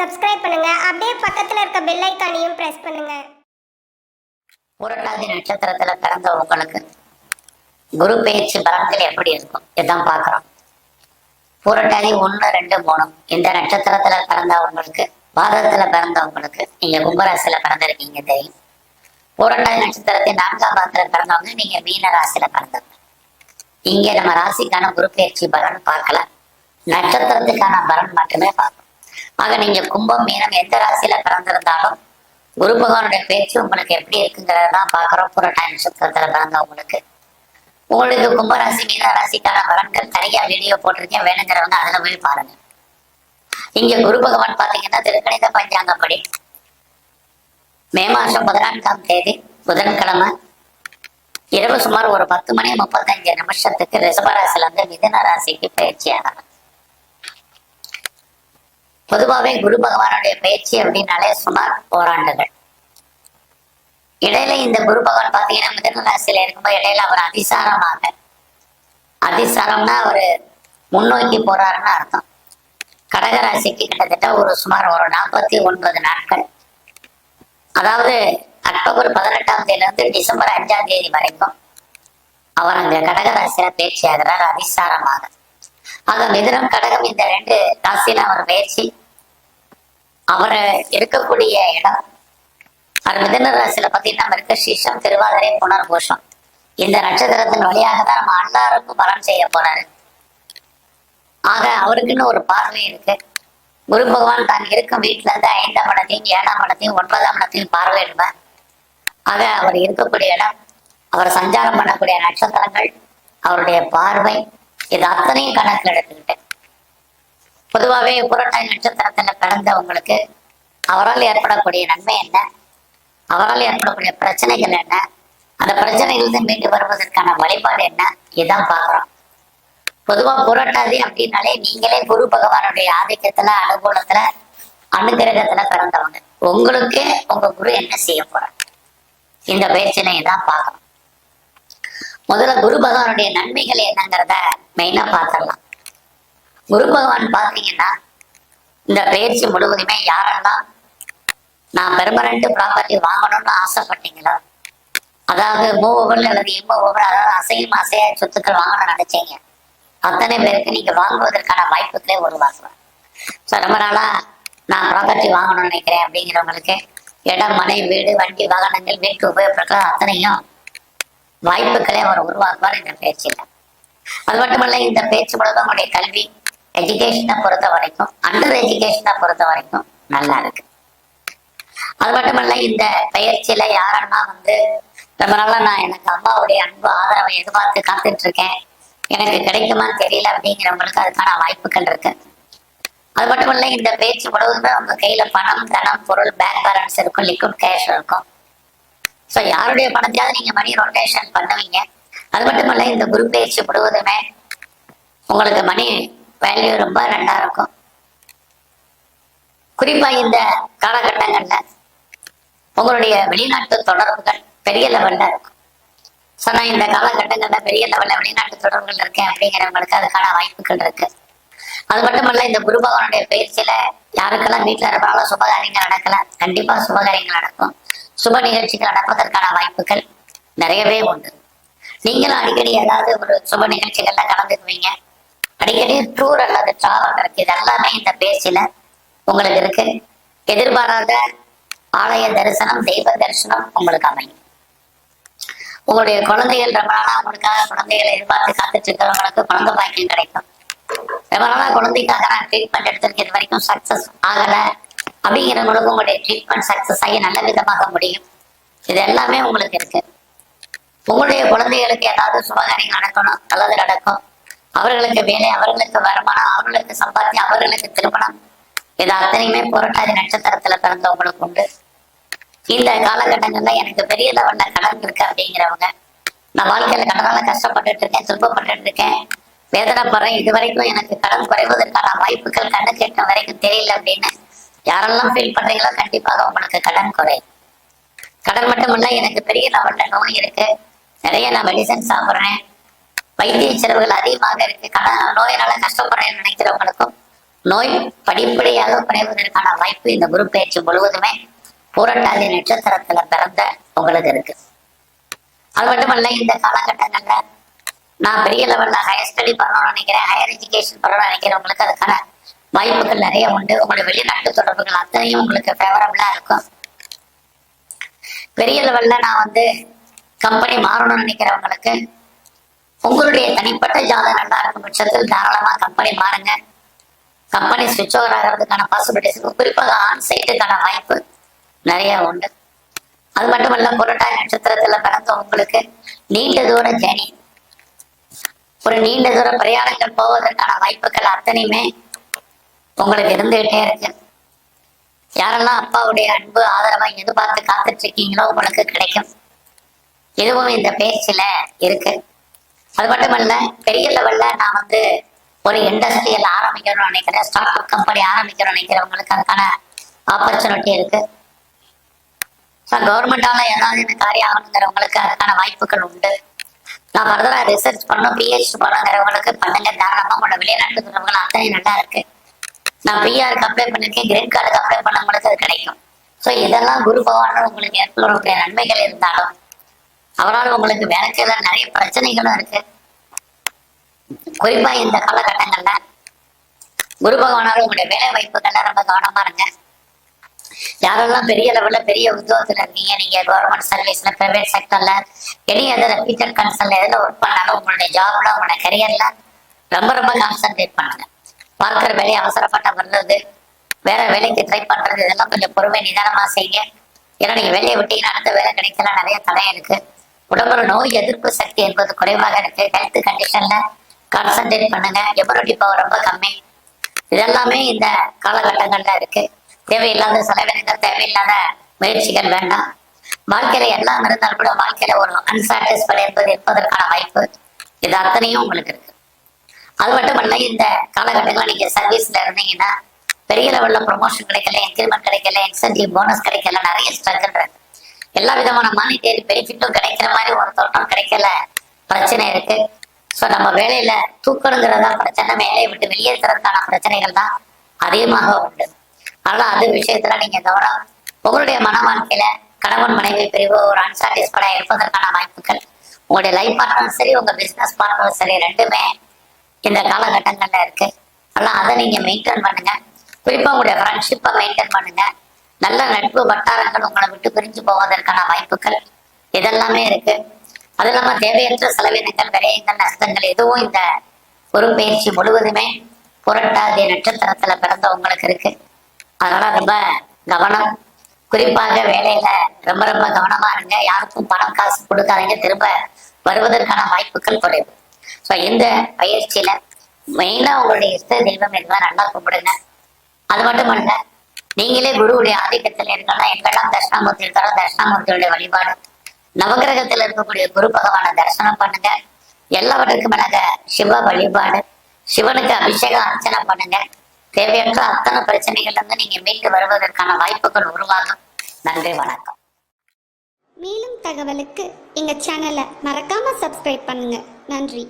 Subscribe பண்ணுங்க. அப்படியே பக்கத்துல இருக்க பெல் ஐக்கானையும் பிரஸ் பண்ணுங்க. புரட்டாதி நட்சத்திரத்துல பிறந்த உங்களுக்கு குரு பயிற்சி பலன்கள் எப்படி இருக்கும்? இதான் பார்க்குறோம். புரட்டாதி ஒன்று ரெண்டு மூணு. இந்த நட்சத்திரத்துல பிறந்தவங்களுக்கு பாதத்துல பிறந்தவங்களுக்கு நீங்க கும்பராசியில பிறந்திருக்கீங்க தெரியும் புரட்டாதி நட்சத்திரத்தின் நான்காம் பாதத்துல பிறந்தவங்க நீங்க மீன ராசியில பிறந்தவங்க. இங்க நம்ம ராசிக்கான குரு பயிற்சி பலன் பார்க்கல நட்சத்திரத்துக்கான பலன் மட்டுமே பார்க்கணும் ஆக நீங்க கும்பம் மீனம் எந்த ராசியில பிறந்திருந்தாலும் குரு பகவானுடைய பேச்சு உங்களுக்கு எப்படி இருக்குங்கிறத தான் பார்க்குறோம். புரட்டாதி நட்சத்திரத்துல பிறந்த உங்களுக்கு. கும்பராசி மீன ராசிக்கான பலன்கள் தனியா வீடியோ போட்டிருக்கேன். வேணுங்கிறவங்க அதுல போய் பாருங்க. இங்க குரு பகவான் பாத்தீங்கன்னா திருக்கணித பஞ்சாங்கப்படி. மே மாசம் பதினான்காம் தேதி புதன்கிழமை. இரவு சுமார் ஒரு பத்து மணி முப்பத்தஞ்சு நிமிஷத்துக்கு ரிசபராசில இருந்து மிதன ராசிக்கு பயிற்சியானார் பொதுவாகவே குரு பகவானுடைய பயிற்சி அப்படின்னாலே சுமார் ஓராண்டுகள். இடையில இந்த குரு பகவான் பார்த்தீங்கன்னா மிதன ராசியில இருக்கும்போது இடையில அவர் அதிசாரமாக அதிசாரம்னா அவர் முன்னோக்கி போறாருன்னு அர்த்தம். கடகராசிக்கு கிட்டத்தட்ட ஒரு சுமார் ஒரு நாற்பத்தி ஒன்பது நாட்கள். அதாவது அக்டோபர் பதினெட்டாம் தேதியிலிருந்து டிசம்பர் அஞ்சாம் தேதி வரைக்கும் அவர் அங்க கடகராசியில பேச்சு ஆகிறார் அதிசாரமாக. ஆக மிதுனம் கடகம் இந்த ரெண்டு ராசியில அவர் பேச்சு அவர் இருக்கக்கூடிய இடம். அவர் மிதன ராசியில பார்த்தீங்கன்னா இருக்க சிஷம் திருவாதிரை புனர்பூஷம் இந்த நட்சத்திரத்தின் வழியாக தான் நம்ம அன்னாருக்கும் பலன் செய்ய போறாரு. ஆக அவருக்குன்னு ஒரு பார்வை இருக்கு. குரு பகவான் தான் இருக்கும் வீட்டுல இருந்து ஐந்தாம் இடத்தையும் ஏழாம் இடத்தையும் ஒன்பதாம் இடத்தையும் பார்வையிடுவார். ஆக அவர் இருக்கக்கூடிய இடம் அவர் சஞ்சாரம் பண்ணக்கூடிய நட்சத்திரங்கள் அவருடைய பார்வை இது அத்தனையும் கணக்கில் எடுத்துக்கிட்டு பொதுவாகவே புரட்டாய் நட்சத்திரத்துல பிறந்தவங்களுக்கு அவரால் ஏற்படக்கூடிய நன்மை என்ன? அவரால் ஏற்படக்கூடிய பிரச்சனைகள் என்ன? அந்த பிரச்சனைகளிலிருந்து மீண்டு வருவதற்கான வழிபாடு என்ன? இதான் பார்க்குறோம். பொதுவா புரட்டாதி அப்படின்னாலே நீங்களே குரு பகவானுடைய ஆதிக்கத்துல அனுகூலத்துல அனுகிரகத்துல பிறந்தவங்க. உங்களுக்கு உங்க குரு என்ன செய்ய போறாங்க இந்த பயிற்சியில தான் பார்க்கணும் முதல்ல குரு பகவானுடைய நன்மைகள் என்னங்கிறத மெயினா பார்த்துடலாம். குரு பகவான் பார்த்தீங்கன்னா இந்த பயிற்சி முழுவதுமே யாரெல்லாம் நான் பெர்மனண்ட் ப்ராப்பர்ட்டி வாங்கணும்னு ஆசைப்பட்டீங்களோ? அதாவது மூவபிள் அல்லது இம்மூவபிள் அதாவது அசையும் அசைய சொத்துக்கள் வாங்கணும்னு நினைச்சீங்க. அத்தனை பேருக்கு நீங்க வாங்குவதற்கான வாய்ப்புகளே உருவாக்குவேன் ஸோ ரொம்ப நாளா நான் ப்ராப்பர்ட்டி வாங்கணும்னு நினைக்கிறேன் அப்படிங்கிறவங்களுக்கு இடம் மனை வீடு வண்டி வாகனங்கள் வீட்டு உபயோகப்படுத்த அத்தனையும் வாய்ப்புகளை அவர் உருவாக்குவார் இந்த பேச்சில். அது மட்டுமல்ல இந்த பேச்சு மூலம் அவருடைய கல்வி எஜுகேஷனை பொறுத்த வரைக்கும் அண்டர் எஜுகேஷனை பொறுத்த வரைக்கும் நல்லா இருக்கு. அது மட்டுமல்ல இந்த பயிற்சியில யாரெல்லாம் வந்து ரொம்ப நாளா நான் எனக்கு அம்மாவுடைய அன்பு ஆதரவை எதிர்பார்த்து காத்துட்டு இருக்கேன் எனக்கு கிடைக்குமான்னு தெரியல அப்படிங்கிறவங்களுக்கு அதுக்கான வாய்ப்புகள் இருக்கு. அது மட்டும் இந்த பேச்சு முழுவதுமே உங்க கையில பணம் தனம் பொருள் பேங்க் பேலன்ஸ் இருக்கும் லிக்விட் கேஷ் இருக்கும். ஸோ யாருடைய பணத்தையாவது நீங்க மணி ரொட்டேஷன் பண்ணுவீங்க. அது மட்டும் இல்ல இந்த குரு பயிற்சி முழுவதுமே உங்களுக்கு மணி வேல்யூ ரொம்ப நல்லா இருக்கும். குறிப்பா இந்த காலகட்டங்கள்ல உங்களுடைய வெளிநாட்டு தொடர்புகள் பெரிய லெவல்ல இருக்கும். ஸோ நான் இந்த காலகட்டங்கள்ல பெரிய லெவல்ல வெளிநாட்டு தொடர்புகள் இருக்கேன் அப்படிங்கிறவங்களுக்கு அதுக்கான வாய்ப்புகள் இருக்கு. அது மட்டுமல்ல இந்த குரு பகவானுடைய பயிற்சியில யாருக்கெல்லாம் வீட்டுல இருப்பாங்களோ சுபகாரியங்கள் நடக்கல கண்டிப்பா சுபகாரியங்கள் நடக்கும். சுப நிகழ்ச்சிகள் நடப்பதற்கான வாய்ப்புகள் நிறையவே உண்டு. நீங்களும் அடிக்கடி ஏதாவது ஒரு சுப நிகழ்ச்சிகள்ல கலந்துக்குவீங்க. அடிக்கடி டூர் அல்லது டிராவல் இருக்கு இது எல்லாமே இந்த பேச்சில உங்களுக்கு இருக்கு. எதிர்பாராத ஆலய தரிசனம் தெய்வ தரிசனம் உங்களுக்கு அமையும். உங்களுடைய குழந்தைகள் ரொம்ப நாளா உங்களுக்காக குழந்தைகளை எதிர்பார்த்து காத்துட்டு இருக்கிறவங்களுக்கு குழந்தை பாக்கியம் கிடைக்கும். ரொம்ப நாளா குழந்தைக்காக நான் ட்ரீட்மெண்ட் எடுத்திருக்கேன். இது வரைக்கும் சக்சஸ் ஆகல. அப்படிங்கிறவங்களுக்கு உங்களுடைய ட்ரீட்மெண்ட் சக்சஸ் ஆகி நல்ல விதமாக முடியும். இது எல்லாமே உங்களுக்கு இருக்கு. உங்களுடைய குழந்தைகளுக்கு ஏதாவது சுபகாரியம் நடக்கணும் நல்லது நடக்கும். அவர்களுக்கு வேலை அவர்களுக்கு வருமானம் அவர்களுக்கு சம்பாத்தியம் அவர்களுக்கு திருமணம். இது அத்தனையுமே புரட்டாதி நட்சத்திரத்துல பிறந்தவங்களுக்கு உண்டு. இந்த காலகட்டங்கள்ல எனக்கு பெரிய லெவல்ல கடன் இருக்கு அப்படிங்கிறவங்க நான் வாழ்க்கையில கடனால கஷ்டப்பட்டுட்டு இருக்கேன் துன்பப்பட்டு இருக்கேன். வேதனைப்படுறேன். இது வரைக்கும் எனக்கு கடன் குறைவதற்கான வாய்ப்புகள் கண்ணு கேட்ட வரைக்கும் தெரியல அப்படின்னு யாரெல்லாம் ஃபீல் பண்றீங்களோ கண்டிப்பாக உங்களுக்கு கடன் குறை கடன் மட்டும் எனக்கு பெரிய லெவல்ல நோய் இருக்கு. நிறைய நான் மெடிசன் சாப்பிட்றேன். வைத்திய செலவுகள் அதிகமாக இருக்கு. கடன் நோயினால கஷ்டப்படுறேன்னு நினைக்கிறவங்களுக்கும் நோய் படிப்படியாக குறைவதற்கான வாய்ப்பு இந்த குரு பயிற்சி முழுவதுமே பூரட்டாதி நட்சத்திரத்துல பிறந்த உங்களுக்கு இருக்கு. அது மட்டுமல்ல இந்த காலகட்டங்கள்ல நான் பெரிய லெவல்ல ஹையர் ஸ்டடி பண்ணணும்னு நினைக்கிறேன். ஹையர் எஜுகேஷன் பண்ணணும்னு நினைக்கிறவங்களுக்கு அதுக்கான வாய்ப்புகள் நிறைய உண்டு. உங்களுடைய வெளிநாட்டு தொடர்புகள் அத்தனையும் உங்களுக்கு ஃபேவரபிளா இருக்கும். பெரிய லெவல்ல நான் வந்து கம்பெனி மாறணும்னு நினைக்கிறவங்களுக்கு உங்களுடைய தனிப்பட்ட ஜாதகம் நல்லா இருக்கும் பட்சத்தில் தாராளமா கம்பெனி மாறுங்க. கம்பெனி சுவிட்ச் ஓவர் ஆகிறதுக்கான பாசிபிலிட்டிஸ் குறிப்பாக ஆன் சைட்டுக்கான வாய்ப்பு நிறைய உண்டு. அது மட்டுமல்ல புரட்டாய் நட்சத்திரத்துல பிறந்த உங்களுக்கு நீண்ட தூர ஜேர்னி ஒரு நீண்ட தூர பிரயாணங்கள் போவதற்கான வாய்ப்புகள் அத்தனையுமே உங்களுக்கு இருந்துகிட்டே இருக்கு. யாரெல்லாம் அப்பாவுடைய அன்பு ஆதரவை எதிர்பார்த்து காத்துட்டு இருக்கீங்களோ உங்களுக்கு கிடைக்கும். இதுவும் இந்த பேச்சில் இருக்கு. அது மட்டுமல்ல பெரிய லெவல்ல நான் வந்து ஒரு இண்டஸ்ட்ரியல் ஆரம்பிக்கணும்னு நினைக்கிறேன். ஸ்டார்ட் அப் கம்பெனி ஆரம்பிக்கணும்னு நினைக்கிறவங்களுக்கு அதுக்கான ஆப்பர்ச்சுனிட்டி இருக்கு. ஸோ கவர்மெண்டால ஏதாவது இந்த காரியம் ஆகணுங்கிறவங்களுக்கு அதுக்கான வாய்ப்புகள் உண்டு. நான் ஃபர்தராக ரிசர்ச் பண்ணணும் பிஹெச் பண்ணணுங்கிறவங்களுக்கு பண்ணுங்க. தாராளமாக உங்களோட வெளிநாட்டு அத்தனை நல்லா இருக்கு. நான் பிஆருக்கு அப்ளை பண்ணிருக்கேன். கிரீன் கார்டுக்கு அப்ளை பண்ணவங்களுக்கு அது கிடைக்கும். ஸோ இதெல்லாம் குரு பகவான் உங்களுக்கு ஏற்படக்கூடிய நன்மைகள் இருந்தாலும் அவரால் உங்களுக்கு வேலைக்கையில நிறைய பிரச்சனைகளும் இருக்கு. குறிப்பா இந்த காலகட்டங்கள்ல குரு பகவானால உங்களுடைய வேலை வாய்ப்புகள்ல ரொம்ப கவனமா இருங்க. யாரெல்லாம் பெரிய லெவல்ல பெரிய உத்தியோகத்துல இருக்கீங்க நீங்க கவர்மெண்ட் சர்வீஸ்ல பிரைவேட் செக்டர்ல எனி அதர் ரெப்யூட்டட் கன்சல்ல எதுல ஒர்க் பண்ணாலும் உங்களுடைய ஜாப்ல உங்களுடைய கரியர்ல ரொம்ப ரொம்ப கான்சென்ட்ரேட் பண்ணுங்க. பார்க்கிற வேலையை அவசரப்பட்ட வர்றது வேற வேலைக்கு ட்ரை பண்றது இதெல்லாம் கொஞ்சம் பொறுமை நிதானமா செய்யுங்க. ஏன்னா நீங்க வேலையை விட்டீங்கன்னா அடுத்த வேலை கிடைக்கல நிறைய தடை இருக்கு. உடம்புல நோய் எதிர்ப்பு சக்தி என்பது குறைவாக இருக்கு. ஹெல்த் கண்டிஷன்ல கான்சன்ட்ரேட் பண்ணுங்க. எமரோடி பவர் ரொம்ப கம்மி. இதெல்லாமே இந்த காலகட்டங்கள்ல இருக்கு. தேவையில்லாத செலவினங்கள் தேவையில்லாத முயற்சிகள் வேண்டாம். வாழ்க்கையில எல்லாம் இருந்தாலும் கூட வாழ்க்கையில ஒரு அன்சாட்டிஸ்ஃபைட் என்பது இருப்பதற்கான வாய்ப்பு இது அத்தனையும் உங்களுக்கு இருக்கு. அது மட்டும் மட்டுமல்ல இந்த காலகட்டங்களில் நீங்க சர்வீஸ்ல இருந்தீங்கன்னா பெரிய லெவல்ல ப்ரொமோஷன் கிடைக்கல இன்க்ரிமெண்ட் கிடைக்கல இன்சென்டிவ் போனஸ் கிடைக்கல நிறைய ஸ்ட்ரகிள் இருக்கு. எல்லா விதமான மானிட்டரி பெனிஃபிட்டும் கிடைக்கிற மாதிரி ஒரு தோட்டம் கிடைக்கல. பிரச்சனை இருக்கு. ஸோ நம்ம வேலையில தூக்கணுங்கிறதா பிரச்சனை. வேலையை விட்டு வெளியேற்றுறதுக்கான பிரச்சனைகள் தான் அதிகமாக உண்டு. அதனால அது விஷயத்துல நீங்க கவனம். உங்களுடைய மன வாழ்க்கையில கணவன் மனைவி பிரிவு ஒரு அன்சாட்டிஸ்ஃபைடா இருப்பதற்கான வாய்ப்புகள். உங்களுடைய லைஃப் பார்ட்னரும் சரி உங்க பிசினஸ் பார்ட்னரும் சரி ரெண்டுமே இந்த காலகட்டங்கள்ல இருக்கு. அதெல்லாம் அதை நீங்க மெயின்டைன் பண்ணுங்க. குறிப்பா உங்களுடைய ஃப்ரெண்ட்ஷிப்பை மெயின்டைன் பண்ணுங்க. நல்ல நட்பு வட்டாரங்கள் உங்களை விட்டு பிரிஞ்சு போவதற்கான வாய்ப்புகள் இதெல்லாமே இருக்கு. அது இல்லாம தேவையற்ற செலவினங்கள் விரயங்கள் நஷ்டங்கள் எதுவும் இந்த ஒரு பயிற்சி முழுவதுமே புரட்டாதி நட்சத்திரத்துல பிறந்த உங்களுக்கு இருக்கு. அதனால ரொம்ப கவனம். குறிப்பாக வேலையில ரொம்ப ரொம்ப கவனமா இருங்க. யாருக்கும் பணம் காசு கொடுக்காதீங்க. திரும்ப வருவதற்கான வாய்ப்புகள் குறைவு. ஸோ இந்த பயிற்சியில மெயினா உங்களுடைய இஷ்ட தெய்வம் இருந்தால் நல்லா கும்பிடுங்க. அது மட்டும் இல்ல நீங்களே குருவுடைய ஆதிக்கத்தில் இருக்கலாம் எங்கெல்லாம் தட்சிணாமூர்த்தி இருக்காரோ தட்சிணாமூர்த்தியுடைய வழிபாடு. நவகிரகத்தில் இருக்கக்கூடிய குரு பகவானை தரிசனம் பண்ணுங்க. எல்லாவற்றுக்கும் மேலாக சிவ வழிபாடு. சிவனுக்கு அபிஷேகம் அர்ச்சனை பண்ணுங்க. தேவையற்ற அத்தனை பிரச்சனைகள்ல இருந்து நீங்க மீண்டு வருவதற்கான வாய்ப்புகள் உருவாகும். நன்றி வணக்கம். மேலும் தகவலுக்கு எங்க சேனலை மறக்காம சப்ஸ்கிரைப் பண்ணுங்க. நன்றி.